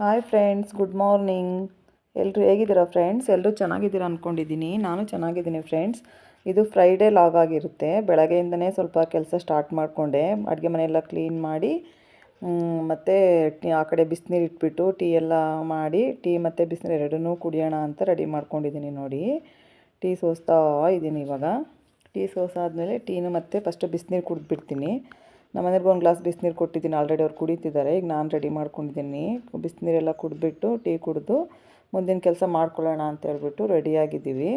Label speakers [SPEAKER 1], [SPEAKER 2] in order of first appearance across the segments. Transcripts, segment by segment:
[SPEAKER 1] Hi friends good morning ಎಲ್ಲರೂ ಹೇಗಿದ್ದೀರಾ friends ಎಲ್ಲರೂ ಚೆನ್ನಾಗಿದ್ದೀರಾ ಅಂದ್ಕೊಂಡಿದ್ದೀನಿ ನಾನು ಚೆನ್ನಾಗಿದ್ದೀನಿ ಫ್ರೆಂಡ್ಸ್ ಇದು ಫ್ರೈಡೇ ಲಾಗ್ ಆಗಿರುತ್ತೆ. ಬೆಳಗ್ಗೆಯಿಂದನೇ ಸ್ವಲ್ಪ ಕೆಲಸ ಸ್ಟಾರ್ಟ್ ಮಾಡಿಕೊಂಡೆ. ಅಡುಗೆ ಮನೆಯೆಲ್ಲ ಕ್ಲೀನ್ ಮಾಡಿ ಮತ್ತು ಆ ಕಡೆ ಬಿಸಿನೀರು ಇಟ್ಬಿಟ್ಟು ಟೀ ಎಲ್ಲ ಮಾಡಿ, ಟೀ ಮತ್ತು ಬಿಸಿನೀರು ಎರಡನ್ನೂ ಕುಡಿಯೋಣ ಅಂತ ರೆಡಿ ಮಾಡ್ಕೊಂಡಿದ್ದೀನಿ ನೋಡಿ. ಟೀ ಸೋಸ್ತಾ ಇದ್ದೀನಿ ಇವಾಗ. ಟೀ ಸೋಸಾದ್ಮೇಲೆ ಟೀನು ಮತ್ತು ಫಸ್ಟು ಬಿಸಿನೀರು ಕುಡಿದ್ಬಿಡ್ತೀನಿ. ನಮ್ಮ ಮನೆಯವ್ರಿಗೆ ಒಂದು ಗ್ಲಾಸ್ ಬಿಸಿನೀರು ಕೊಟ್ಟಿದ್ದೀನಿ. ಆಲ್ರೆಡಿ ಅವ್ರು ಕುಡಿತಿದ್ದಾರೆ. ಈಗ ನಾನು ರೆಡಿ ಮಾಡ್ಕೊಂಡಿದ್ದೀನಿ. ಬಿಸಿನೀರೆಲ್ಲ ಕುಡಿದ್ಬಿಟ್ಟು ಟೀ ಕುಡಿದು ಮುಂದಿನ ಕೆಲಸ ಮಾಡ್ಕೊಳ್ಳೋಣ ಅಂತ ಹೇಳ್ಬಿಟ್ಟು ರೆಡಿಯಾಗಿದ್ದೀವಿ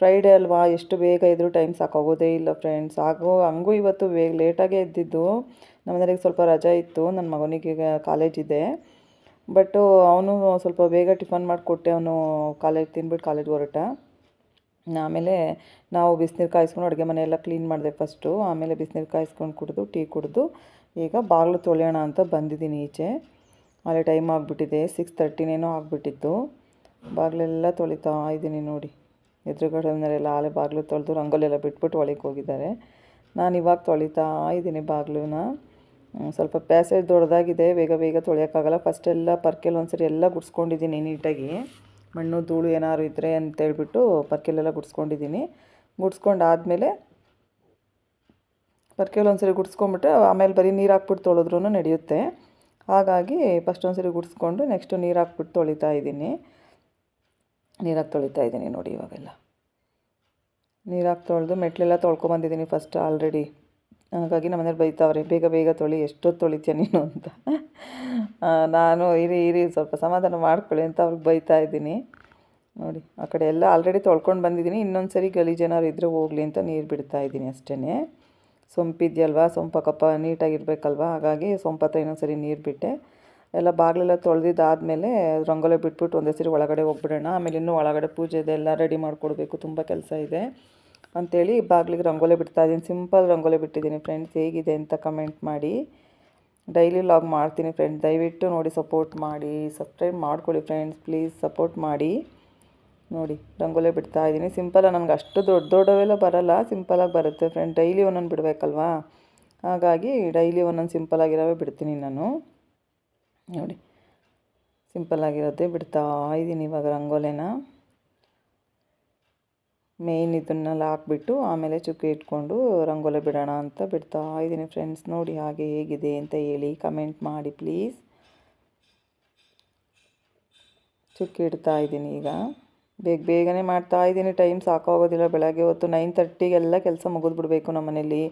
[SPEAKER 1] ಫ್ರೈಡೇ ಅಲ್ವಾ? ಎಷ್ಟು ಬೇಗ ಇದ್ದರೂ ಟೈಮ್ ಸಾಕಾಗೋದೇ ಇಲ್ಲ ಫ್ರೆಂಡ್ಸ್ ಆಗೋ, ಹಂಗೂ ಇವತ್ತು ಬೇಗ ಲೇಟಾಗೇ ಎದ್ದಿದ್ದು. ಮನೆಯವ್ರಿಗೆ ಸ್ವಲ್ಪ ರಜೆ ಇತ್ತು. ನನ್ನ ಮಗನಿಗೆ ಕಾಲೇಜ್ ಇದೆ. ಬಟ್ಟು ಅವನು ಸ್ವಲ್ಪ ಬೇಗ ಟಿಫನ್ ಮಾಡಿಕೊಟ್ಟೆ. ಅವನು ಕಾಲೇಜ್ ತಿಂದ್ಬಿಟ್ಟು ಕಾಲೇಜ್ ಹೊರಟ. ಆಮೇಲೆ ನಾವು ಬಿಸಿನೀರು ಕಾಯಿಸ್ಕೊಂಡು ಅಡುಗೆ ಮನೆಯೆಲ್ಲ ಕ್ಲೀನ್ ಮಾಡಿದೆ ಫಸ್ಟು ಆಮೇಲೆ ಬಿಸಿನೀರು ಕಾಯಿಸ್ಕೊಂಡು ಕುಡಿದು ಟೀ ಕುಡಿದು, ಈಗ ಬಾಗಿಲು ತೊಳೆಯೋಣ ಅಂತ ಬಂದಿದ್ದೀನಿ ಈಚೆ. ಅಲ್ಲಿ ಟೈಮ್ ಆಗಿಬಿಟ್ಟಿದೆ ಸಿಕ್ಸ್ ತರ್ಟಿನೇನೋ ಆಗಿಬಿಟ್ಟಿತ್ತು ಬಾಗಿಲೆಲ್ಲ ತೊಳಿತಾ ಇದ್ದೀನಿ ನೋಡಿ. ಎದುರುಗಡೆ ಮನೆಯವರೆಲ್ಲ ಆಲೆ ಬಾಗಿಲು ತೊಳೆದು ರಂಗೋಲೆಲ್ಲ ಬಿಟ್ಬಿಟ್ಟು ಒಳಗೆ ಹೋಗಿದ್ದಾರೆ. ನಾನು ಇವಾಗ ತೊಳಿತಾ ಇದ್ದೀನಿ ಬಾಗಿಲನ್ನ ಸ್ವಲ್ಪ ಪ್ಯಾಸೇಜ್ ದೊಡ್ಡದಾಗಿದೆ ಬೇಗ ಬೇಗ ತೊಳೆಯೋಕ್ಕಾಗಲ್ಲ. ಫಸ್ಟೆಲ್ಲ ಪರ್ಕೆಲ್ ಒಂದ್ಸರಿ ಎಲ್ಲ ಗುಡಿಸ್ಕೊಂಡಿದ್ದೀನಿ ನೀಟಾಗಿ. ಮಣ್ಣು, ಧೂಳು ಏನಾದ್ರು ಇದ್ದರೆ ಅಂತೇಳ್ಬಿಟ್ಟು ಪರ್ಕೆಲೆಲ್ಲ ಗುಡಿಸ್ಕೊಂಡಿದ್ದೀನಿ. ಗುಡಿಸ್ಕೊಂಡು ಆದಮೇಲೆ ಪರ್ಕೆಲ್ ಒಂದ್ಸರಿ ಗುಡ್ಸ್ಕೊಂಬಿಟ್ಟು ಆಮೇಲೆ ಬರೀ ನೀರು ಹಾಕ್ಬಿಟ್ಟು ತೊಳೆದ್ರೂ ನಡೆಯುತ್ತೆ. ಹಾಗಾಗಿ ಫಸ್ಟ್ ಒಂದ್ಸರಿ ಗುಡಿಸ್ಕೊಂಡು ನೆಕ್ಸ್ಟು ನೀರು ಹಾಕ್ಬಿಟ್ಟು ತೊಳಿತಾ ಇದ್ದೀನಿ. ನೀರಾಗಿ ತೊಳಿತಾ ಇದ್ದೀನಿ ನೋಡಿ ಇವಾಗೆಲ್ಲ. ನೀರಾಗಿ ತೊಳೆದು ಮೆಟ್ಲೆಲ್ಲ ತೊಳ್ಕೊಬಂದಿದ್ದೀನಿ ಫಸ್ಟ್ ಆಲ್ರೆಡಿ. ಹಾಗಾಗಿ ನಮ್ಮ ಮನೇಲಿ ಬೈತಾವ್ರೆ, ಬೇಗ ಬೇಗ ತೊಳಿ, ಎಷ್ಟೊತ್ತು ತೊಳಿತೀಯ ನೀನು ಅಂತ. ನಾನು ಇರಿ ಇರಿ, ಸ್ವಲ್ಪ ಸಮಾಧಾನ ಮಾಡ್ಕೊಳ್ಳಿ ಅಂತ ಅವ್ರಿಗೆ ಬೈತಾ ಇದ್ದೀನಿ. ನೋಡಿ, ಆ ಕಡೆ ಎಲ್ಲ ಆಲ್ರೆಡಿ ತೊಳ್ಕೊಂಡು ಬಂದಿದ್ದೀನಿ. ಇನ್ನೊಂದು ಸರಿ ಗಲೀಜೇನಾದ್ರು ಇದ್ದರೆ ಹೋಗಲಿ ಅಂತ ನೀರು ಬಿಡ್ತಾ ಇದ್ದೀನಿ ಅಷ್ಟೇ ಸೊಂಪಿದೆಯಲ್ವಾ ಕಪ್ಪ ನೀಟಾಗಿರ್ಬೇಕಲ್ವ? ಹಾಗಾಗಿ ಹತ್ರ ಇನ್ನೊಂದು ಸರಿ ನೀರು ಬಿಟ್ಟೆ. ಎಲ್ಲ ಬಾಗಿಲೆಲ್ಲ ತೊಳೆದಿದ್ದಾದಮೇಲೆ ರಂಗೋಲೆ ಬಿಟ್ಬಿಟ್ಟು ಒಂದೇ ಸರಿ ಒಳಗಡೆ ಹೋಗ್ಬಿಡೋಣ. ಆಮೇಲೆ ಇನ್ನೂ ಒಳಗಡೆ ಪೂಜೆದೆಲ್ಲ ರೆಡಿ ಮಾಡಿಕೊಡ್ಬೇಕು. ತುಂಬ ಕೆಲಸ ಇದೆ. ಅಂಥೇಳಿ ಬಾಗಿಲಿಗೆ ರಂಗೋಲೆ ಬಿಡ್ತಾ ಇದ್ದೀನಿ. ಸಿಂಪಲ್ ರಂಗೋಲಿ ಬಿಟ್ಟಿದ್ದೀನಿ ಫ್ರೆಂಡ್ಸ್ ಹೇಗಿದೆ ಅಂತ ಕಮೆಂಟ್ ಮಾಡಿ. ಡೈಲಿ ಲಾಗ್ ಮಾಡ್ತೀನಿ ಫ್ರೆಂಡ್ಸ್ ದಯವಿಟ್ಟು ನೋಡಿ ಸಪೋರ್ಟ್ ಮಾಡಿ. ಸಬ್ಸ್ಕ್ರೈಬ್ ಮಾಡ್ಕೊಳ್ಳಿ ಫ್ರೆಂಡ್ಸ್ ಪ್ಲೀಸ್ ಸಪೋರ್ಟ್ ಮಾಡಿ. ನೋಡಿ, ರಂಗೋಲೆ ಬಿಡ್ತಾ ಇದ್ದೀನಿ. ಸಿಂಪಲಾಗಿ ನನಗೆ ಅಷ್ಟು ದೊಡ್ಡ ದೊಡ್ಡವೆಲ್ಲ ಬರಲ್ಲ. ಸಿಂಪಲಾಗಿ ಬರುತ್ತೆ ಫ್ರೆಂಡ್ ಡೈಲಿ ಒಂದೊಂದು ಬಿಡಬೇಕಲ್ವಾ? ಹಾಗಾಗಿ ಡೈಲಿ ಒಂದೊಂದು ಸಿಂಪಲಾಗಿರೋವೇ ಬಿಡ್ತೀನಿ ನಾನು. ನೋಡಿ ಸಿಂಪಲ್ಲಾಗಿರೋದೇ ಬಿಡ್ತಾ ಇದ್ದೀನಿ ಇವಾಗ ರಂಗೋಲಿನ. ಮೇಯ್ನ್ ಇದನ್ನೆಲ್ಲ ಹಾಕ್ಬಿಟ್ಟು ಆಮೇಲೆ ಚುಕ್ಕಿ ಇಟ್ಕೊಂಡು ರಂಗೋಲಿ ಬಿಡೋಣ ಅಂತ ಬಿಡ್ತಾ ಇದ್ದೀನಿ ಫ್ರೆಂಡ್ಸ್. ನೋಡಿ ಹಾಗೆ ಹೇಗಿದೆ ಅಂತ ಹೇಳಿ ಕಮೆಂಟ್ ಮಾಡಿ ಪ್ಲೀಸ್. ಚುಕ್ಕಿ ಇಡ್ತಾ ಇದ್ದೀನಿ ಈಗ. ಬೇಗ ಬೇಗನೆ ಮಾಡ್ತಾ ಇದ್ದೀನಿ. ಟೈಮ್ ಸಾಕಾಗೋದಿಲ್ಲ. ಬೆಳಗ್ಗೆ ಹೊತ್ತು ನೈನ್ ತರ್ಟಿಗೆಲ್ಲ ಕೆಲಸ ಮುಗಿದ್ಬಿಡ್ಬೇಕು ನಮ್ಮ ಮನೇಲಿ.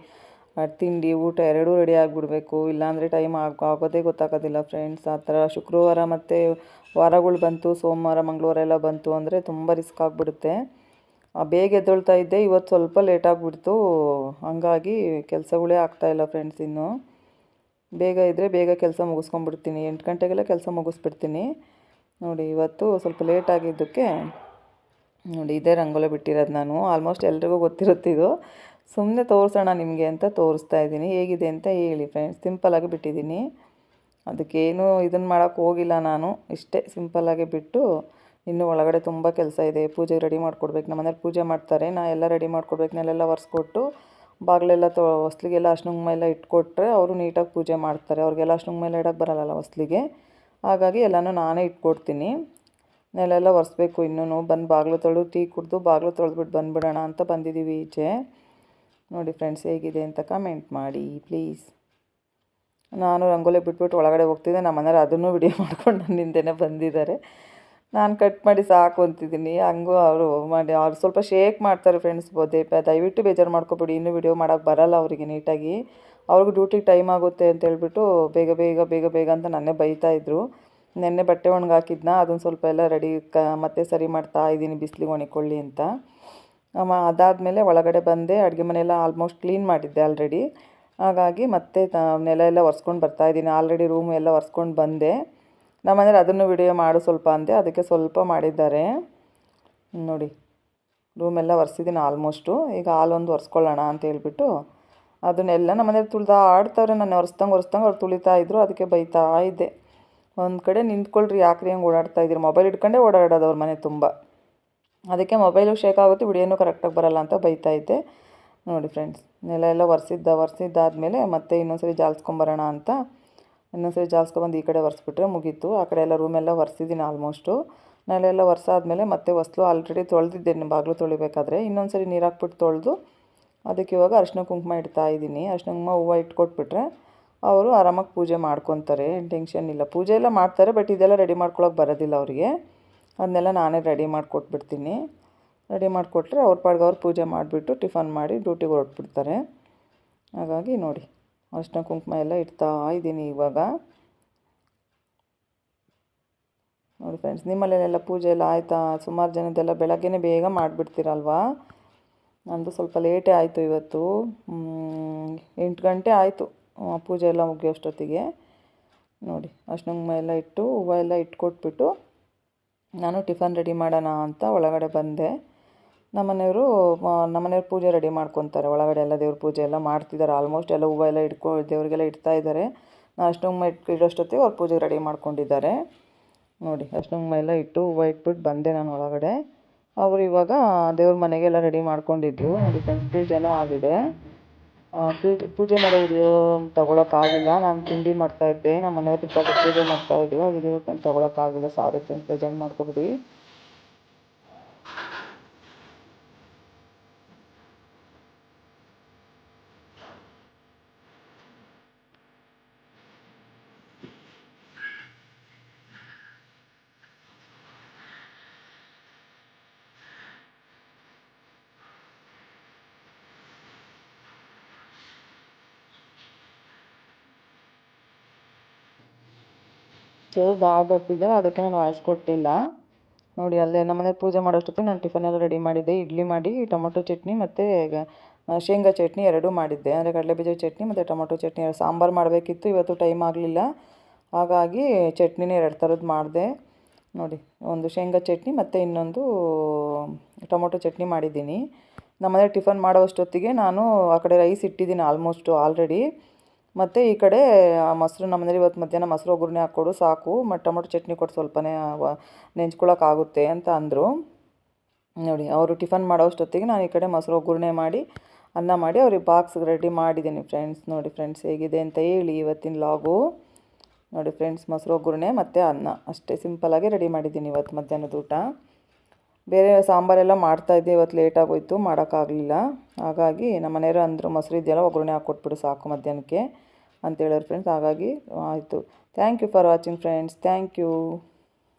[SPEAKER 1] ತಿಂಡಿ, ಊಟ ಎರಡೂ ರೆಡಿ ಆಗಿಬಿಡ್ಬೇಕು. ಇಲ್ಲಾಂದರೆ ಟೈಮ್ ಆಗ, ಆಗೋದೇ ಗೊತ್ತಾಗೋದಿಲ್ಲ ಫ್ರೆಂಡ್ಸ್. ಆ ಥರ ಶುಕ್ರವಾರ ಮತ್ತು ವಾರಗಳು ಬಂತು. ಸೋಮವಾರ, ಮಂಗಳವಾರ ಎಲ್ಲ ಬಂತು ಅಂದರೆ ತುಂಬ ರಿಸ್ಕ್ ಆಗಿಬಿಡುತ್ತೆ. ಬೇಗ ಎದ್ದೊಳ್ತಾ ಇದ್ದೆ. ಇವತ್ತು ಸ್ವಲ್ಪ ಲೇಟ್ ಆಗಿಬಿಡ್ತು. ಹಾಗಾಗಿ ಕೆಲಸಗಳೇ ಆಗ್ತಾಯಿಲ್ಲ ಫ್ರೆಂಡ್ಸ್ ಇನ್ನು. ಬೇಗ ಇದ್ದರೆ ಬೇಗ ಕೆಲಸ ಮುಗಿಸ್ಕೊಂಡ್ಬಿಡ್ತೀನಿ. ಎಂಟು ಗಂಟೆಗೆಲ್ಲ ಕೆಲಸ ಮುಗಿಸ್ಬಿಡ್ತೀನಿ. ನೋಡಿ, ಇವತ್ತು ಸ್ವಲ್ಪ ಲೇಟ್ ಆಗಿದ್ದಕ್ಕೆ ನೋಡಿ, ಇದೇ ರಂಗೋಲಿ ಬಿಟ್ಟಿರೋದು ನಾನು. ಆಲ್ಮೋಸ್ಟ್ ಎಲ್ರಿಗೂ ಗೊತ್ತಿರುತ್ತಿದ್ದು ಸುಮ್ಮನೆ ತೋರಿಸೋಣ ನಿಮಗೆ ಅಂತ ತೋರಿಸ್ತಾ ಇದ್ದೀನಿ. ಹೇಗಿದೆ ಅಂತ ಹೇಳಿ ಫ್ರೆಂಡ್ಸ್ ಸಿಂಪಲಾಗಿ ಬಿಟ್ಟಿದ್ದೀನಿ. ಅದಕ್ಕೇನು ಇದನ್ನು ಮಾಡೋಕ್ಕೆ ಹೋಗಿಲ್ಲ ನಾನು. ಇಷ್ಟೇ ಸಿಂಪಲ್ಲಾಗೆ ಬಿಟ್ಟು ಇನ್ನೂ ಒಳಗಡೆ ತುಂಬ ಕೆಲಸ ಇದೆ. ಪೂಜೆಗೆ ರೆಡಿ ಮಾಡಿಕೊಡ್ಬೇಕು. ನಮ್ಮ ಮನೇಲಿ ಪೂಜೆ ಮಾಡ್ತಾರೆ. ನಾ ಎಲ್ಲ ರೆಡಿ ಮಾಡಿಕೊಡ್ಬೇಕು. ನೆಲೆಲ್ಲ ಒರೆಸ್ಕೊಟ್ಟು ಬಾಗಿಲೆಲ್ಲ ತೊ, ಹೊಸ್ಲಿಗೆಲ್ಲ ಅರ್ಶಿನ ಮೇಲೆ ಇಟ್ಕೊಟ್ರೆ ಅವರು ನೀಟಾಗಿ ಪೂಜೆ ಮಾಡ್ತಾರೆ. ಅವ್ರಿಗೆಲ್ಲ ಅರ್ಶಿನ ಮೇಲೆ ಇಡೋಕ್ಕೆ ಬರಲ್ಲ ಹೊಸ್ಲಿಗೆ. ಹಾಗಾಗಿ ಎಲ್ಲನೂ ನಾನೇ ಇಟ್ಕೊಡ್ತೀನಿ. ನೆಲೆಲ್ಲ ಒರೆಸ್ಬೇಕು ಇನ್ನೂ. ಬಂದು ಬಾಗಿಲು ತೊಳೆದು ಟೀ ಕುಡಿದು ಬಾಗಿಲು ತೊಳೆದ್ಬಿಟ್ಟು ಬಂದುಬಿಡೋಣ ಅಂತ ಬಂದಿದ್ದೀವಿ ಈಚೆ. ನೋಡಿ ಫ್ರೆಂಡ್ಸ್ ಹೇಗಿದೆ ಅಂತ ಕಮೆಂಟ್ ಮಾಡಿ ಪ್ಲೀಸ್. ನಾನು ರಂಗೋಲಿ ಬಿಟ್ಬಿಟ್ಟು ಒಳಗಡೆ ಹೋಗ್ತಿದ್ದೆ. ನಮ್ಮ ಮನೇಲಿ ಅದನ್ನು ವಿಡಿಯೋ ಮಾಡ್ಕೊಂಡು ನನ್ನ ಬಂದಿದ್ದಾರೆ. ನಾನು ಕಟ್ ಮಾಡಿ ಸಾಕು ಅಂತಿದ್ದೀನಿ. ಹಂಗೂ ಅವರು ಮಾಡಿ, ಅವ್ರು ಸ್ವಲ್ಪ ಶೇಕ್ ಮಾಡ್ತಾರೆ ಫ್ರೆಂಡ್ಸ್ ಬೋದೆ ದಯವಿಟ್ಟು ಬೇಜಾರು ಮಾಡ್ಕೊಬೇಡಿ. ಇನ್ನೂ ವಿಡಿಯೋ ಮಾಡೋಕ್ಕೆ ಬರಲ್ಲ ಅವರಿಗೆ ನೀಟಾಗಿ. ಅವ್ರಿಗೂ ಡ್ಯೂಟಿಗೆ ಟೈಮ್ ಆಗುತ್ತೆ ಅಂತ ಹೇಳ್ಬಿಟ್ಟು ಬೇಗ ಬೇಗ ಬೇಗ ಬೇಗ ಅಂತ ನನ್ನೇ ಬೈತಾಯಿದ್ರು ನೆನ್ನೆ ಬಟ್ಟೆ ಒಣಗಾಕಿದ್ನ ಅದನ್ನು ಸ್ವಲ್ಪ ಎಲ್ಲ ರೆಡಿ ಕ, ಮತ್ತೆ ಸರಿ ಮಾಡ್ತಾ ಇದ್ದೀನಿ, ಬಿಸಿಲಿಗೆ ಒಣಕೊಳ್ಳಿ ಅಂತ. ಅದಾದಮೇಲೆ ಒಳಗಡೆ ಬಂದೆ, ಅಡುಗೆ ಮನೆಯೆಲ್ಲ ಆಲ್ಮೋಸ್ಟ್ ಕ್ಲೀನ್ ಮಾಡಿದ್ದೆ ಆಲ್ರೆಡಿ ಹಾಗಾಗಿ ಮತ್ತೆ ನೆಲ ಎಲ್ಲ ಒರೆಸ್ಕೊಂಡು ಬರ್ತಾಯಿದ್ದೀನಿ ಆಲ್ರೆಡಿ ರೂಮು ಎಲ್ಲ ಒರೆಸ್ಕೊಂಡು ಬಂದೆ. ನಮ್ಮ ಮನೇಲಿ ಅದನ್ನು ವಿಡಿಯೋ ಮಾಡು ಸ್ವಲ್ಪ ಅಂದೆ. ಅದಕ್ಕೆ ಸ್ವಲ್ಪ ಮಾಡಿದ್ದಾರೆ. ನೋಡಿ ರೂಮೆಲ್ಲ ಒರೆಸಿದ್ದೀನಿ ಆಲ್ಮೋಸ್ಟು ಈಗ ಹಾಲೊಂದು ಒರೆಸ್ಕೊಳ್ಳೋಣ ಅಂತ ಹೇಳ್ಬಿಟ್ಟು ಅದನ್ನೆಲ್ಲ ನಮ್ಮ ಮನೇಲಿ ತುಳ್ದಾ ಆಡ್ತವ್ರೆ, ನಾನು ಒರೆಸ್ದಂಗೆ ಒರೆಸ್ದಂಗೆ ಅವ್ರು ತುಳಿತಾ ಇದ್ರು, ಅದಕ್ಕೆ ಬೈತಾ ಇದ್ದೆ. ಒಂದು ಕಡೆ ನಿಂತ್ಕೊಳ್ರಿ, ಯಾಕ್ರಿ ಹಂಗೆ ಓಡಾಡ್ತಾ ಇದ್ದೀರಿ? ಮೊಬೈಲ್ ಇಟ್ಕೊಂಡೇ ಓಡಾಡೋದು ಅವ್ರ ಮನೆ ತುಂಬ. ಅದಕ್ಕೆ ಮೊಬೈಲು ಶೇಕ್ ಆಗುತ್ತೆ ವಿಡಿಯೋನೂ ಕರೆಕ್ಟಾಗಿ ಬರಲ್ಲ ಅಂತ ಬೈತಾ ಇದ್ದೆ. ನೋಡಿ ಫ್ರೆಂಡ್ಸ್ ನೆಲ ಎಲ್ಲ ಒರೆಸಿದ್ದ, ಒರೆಸಿದ್ದಾದಮೇಲೆ ಮತ್ತೆ ಇನ್ನೊಂದ್ಸರಿ ಜಾಲಿಸ್ಕೊಂಬರೋಣ ಅಂತ ಇನ್ನೊಂದ್ಸರಿ ಜಾಲ್ಸ್ಕೊಬಂದು ಈ ಕಡೆ ಒರೆಸ್ಬಿಟ್ರೆ ಮುಗೀತು. ಆ ಕಡೆ ಎಲ್ಲ ರೂಮೆಲ್ಲ ಒರೆಸಿದ್ದೀನಿ ಆಲ್ಮೋಸ್ಟು ನೆಲೆಲ್ಲ ಒರೆಸಾದ್ಮೇಲೆ ಮತ್ತೆ ಹೊಸ್ಲು ಆಲ್ರೆಡಿ ತೊಳೆದಿದ್ದೇನೆ ಬಾಗಿಲು ತೊಳಿಬೇಕಾದ್ರೆ. ಇನ್ನೊಂದ್ಸರಿ ನೀರು ಹಾಕ್ಬಿಟ್ಟು ತೊಳೆದು, ಅದಕ್ಕೆ ಇವಾಗ ಅರಿಶಿನ ಕುಂಕುಮ ಇಡ್ತಾ ಇದ್ದೀನಿ ಅರಿಶಿನ ಕುಂಕುಮ ಹೂವು ಇಟ್ಕೊಟ್ಬಿಟ್ರೆ ಅವರು ಆರಾಮಾಗಿ ಪೂಜೆ ಮಾಡ್ಕೊತಾರೆ ಏನು ಟೆನ್ಷನ್ ಇಲ್ಲ. ಪೂಜೆ ಎಲ್ಲ ಮಾಡ್ತಾರೆ ಬಟ್ ಇದೆಲ್ಲ ರೆಡಿ ಮಾಡ್ಕೊಳಕ್ಕೆ ಬರೋದಿಲ್ಲ ಅವರಿಗೆ. ಅದನ್ನೆಲ್ಲ ನಾನೇ ರೆಡಿ ಮಾಡಿಕೊಟ್ಬಿಡ್ತೀನಿ. ರೆಡಿ ಮಾಡಿಕೊಟ್ರೆ ಅವ್ರ ಪಾಡ್ಗೆ ಅವ್ರು ಪೂಜೆ ಮಾಡಿಬಿಟ್ಟು ಟಿಫನ್ ಮಾಡಿ ಡ್ಯೂಟಿಗೆ ಹೊರಟ್ಬಿಡ್ತಾರೆ. ಹಾಗಾಗಿ ನೋಡಿ. ಅರಿಶಿನ ಕುಂಕುಮ ಎಲ್ಲ ಇಡ್ತಾ ಇದ್ದೀನಿ ಇವಾಗ. ನೋಡಿ ಫ್ರೆಂಡ್ಸ್ ನಿಮ್ಮಲ್ಲೆಲ್ಲ ಪೂಜೆ ಎಲ್ಲ ಆಯಿತಾ? ಸುಮಾರು ಜನದ್ದೆಲ್ಲ ಬೆಳಗ್ಗೆನೇ ಬೇಗ ಮಾಡಿಬಿಡ್ತೀರಲ್ವಾ? ನಂದು ಸ್ವಲ್ಪ ಲೇಟೇ ಆಯಿತು ಇವತ್ತು. ಎಂಟು ಗಂಟೆ ಆಯಿತು ಪೂಜೆ ಎಲ್ಲ ಮುಗಿಯೋಷ್ಟೊತ್ತಿಗೆ ನೋಡಿ ಅರ್ಶಿನ ಕುಂಕುಮ ಎಲ್ಲ ಇಟ್ಟು, ಹೂವು ಎಲ್ಲ ಇಟ್ಕೊಟ್ಬಿಟ್ಟು ನಾನು ಟಿಫನ್ ರೆಡಿ ಮಾಡೋಣ ಅಂತ ಒಳಗಡೆ ಬಂದೆ. ನಮ್ಮನೆಯವರು ನಮ್ಮನೆಯವ್ರು ಪೂಜೆ ರೆಡಿ ಮಾಡ್ಕೊತಾರೆ. ಒಳಗಡೆ ಎಲ್ಲ ದೇವ್ರ ಪೂಜೆ ಎಲ್ಲ ಮಾಡ್ತಿದ್ದಾರೆ. ಆಲ್ಮೋಸ್ಟ್ ಎಲ್ಲ ಹೂವು ಎಲ್ಲ ಇಟ್ಕೊ, ದೇವರಿಗೆಲ್ಲ ಇಡ್ತಾ ಇದ್ದಾರೆ. ನಾನು ಇಟ್ಟು ಇಡೋಷ್ಟೊತ್ತಿಗೆ ಅವ್ರು ಪೂಜೆಗೆ ರೆಡಿ ಮಾಡ್ಕೊಂಡಿದ್ದಾರೆ. ನೋಡಿ ಕುಂಕುಮ ಎಲ್ಲ ಇಟ್ಟು ಹೂವು ಇಟ್ಬಿಟ್ಟು ಬಂದೆ ನಾನು ಒಳಗಡೆ. ಅವರು ಇವಾಗ ದೇವ್ರ ಮನೆಗೆಲ್ಲ ರೆಡಿ ಮಾಡ್ಕೊಂಡಿದ್ರು. ನೋಡಿ ಪೂಜೆ ಎಲ್ಲ ಆಗಿದೆ. ಪೂಜೆ ಪೂಜೆ ಮಾಡೋದು ತೊಗೊಳಕ್ಕಾಗಿಲ್ಲ ನಾನು ತಿಂಡಿ ಮಾಡ್ತಾಯಿದ್ದೆ ನಮ್ಮ ಮನೆಯವ್ರ ಪೂಜೆ ಮಾಡ್ತಾಯಿದ್ರು ಆ ಅದು ತಗೊಳಕ್ಕಾಗಿಲ್ಲ ಸಾರಿ ಪ್ರೆಸೆಂಟ್ ಬೇಜಾರು ಸೇವ್ ಆಗ್ಬಿಟ್ಟಿದೆ ಅದಕ್ಕೆ ನಾನು ವಾಯ್ಸ್ ಕೊಟ್ಟಿಲ್ಲ. ನೋಡಿ, ಅಲ್ಲೇ ನಮ್ಮನೆ ಪೂಜೆ ಮಾಡೋಷ್ಟೊತ್ತಿಗೆ ನಾನು ಟಿಫನ್ ಎಲ್ಲ ರೆಡಿ ಮಾಡಿದ್ದೆ. ಇಡ್ಲಿ ಮಾಡಿ, ಟೊಮೊಟೊ ಚಟ್ನಿ ಮತ್ತು ಶೇಂಗಾ ಚಟ್ನಿ ಎರಡೂ ಮಾಡಿದ್ದೆ. ಅಂದರೆ ಕಡಲೆಬೀಜ ಚಟ್ನಿ ಮತ್ತು ಟೊಮೊಟೊ ಚಟ್ನಿ, ಸಾಂಬಾರು ಮಾಡಬೇಕಿತ್ತು. ಇವತ್ತು ಟೈಮ್ ಆಗಲಿಲ್ಲ. ಹಾಗಾಗಿ ಚಟ್ನಿನೇ ಎರಡು ಥರದ್ದು ಮಾಡಿದೆ. ನೋಡಿ, ಒಂದು ಶೇಂಗಾ ಚಟ್ನಿ ಮತ್ತು ಇನ್ನೊಂದು, ಟೊಮೊಟೊ ಚಟ್ನಿ ಮಾಡಿದ್ದೀನಿ. ನಮ್ಮನೆ ಟಿಫನ್ ಮಾಡೋಷ್ಟೊತ್ತಿಗೆ ನಾನು ಆ ಕಡೆ ರೈಸ್ ಇಟ್ಟಿದ್ದೀನಿ ಆಲ್ಮೋಸ್ಟು ಆಲ್ರೆಡಿ ಮತ್ತು ಈ ಕಡೆ, ಆ, ಮೊಸರು ನಮ್ಮನೇಲಿ ಇವತ್ತು ಮಧ್ಯಾಹ್ನ ಮೊಸರು ಒಗ್ಗರಣೆ ಹಾಕ್ಕೊಡು, ಸಾಕು. ಮತ್ತು ಟೊಮೊಟೊ ಚಟ್ನಿ ಕೊಟ್ಟು ಸ್ವಲ್ಪನೇ ನೆಂಚ್ಕೊಳ್ಳೋಕ್ಕಾಗುತ್ತೆ ಅಂತ ಅಂದರು. ನೋಡಿ, ಅವರು ಟಿಫನ್ ಮಾಡೋಷ್ಟೊತ್ತಿಗೆ ನಾನು ಈ ಕಡೆ ಮೊಸರು ಒಗ್ಗರಣೆ ಮಾಡಿ, ಅನ್ನ ಮಾಡಿ ಅವ್ರಿಗೆ ಬಾಕ್ಸ್ ರೆಡಿ ಮಾಡಿದ್ದೀನಿ ಫ್ರೆಂಡ್ಸ್ ನೋಡಿ ಫ್ರೆಂಡ್ಸ್ ಹೇಗಿದೆ ಅಂತ ಹೇಳಿ ಇವತ್ತಿನ ಲಾಗು ನೋಡಿ ಫ್ರೆಂಡ್ಸ್ ಮೊಸರು ಒಗ್ಗರಣೆ ಮತ್ತು ಅನ್ನ. ಅಷ್ಟೇ ಸಿಂಪಲಾಗಿ ರೆಡಿ ಮಾಡಿದ್ದೀನಿ ಇವತ್ತು ಮಧ್ಯಾಹ್ನದ ಊಟ. ಬೇರೆ ಸಾಂಬಾರೆಲ್ಲ ಮಾಡ್ತಾಯಿದ್ದೆ ಇವತ್ತು ಲೇಟಾಗೋಯ್ತು ಮಾಡೋಕ್ಕಾಗಲಿಲ್ಲ. ಹಾಗಾಗಿ ನಮ್ಮ ಮನೆಯವರು ಅಂದರು, ಮೊಸರು ಇದೆಯಲ್ಲ, ಒಗ್ಗರಣೆ ಹಾಕ್ಕೊಟ್ಬಿಡು, ಸಾಕು ಮಧ್ಯಾಹ್ನಕ್ಕೆ. ಅಂತ ಹೇಳಿದ್ರು ಫ್ರೆಂಡ್ಸ್ ಹಾಗಾಗಿ ಆಯಿತು. Thank you for watching friends thank you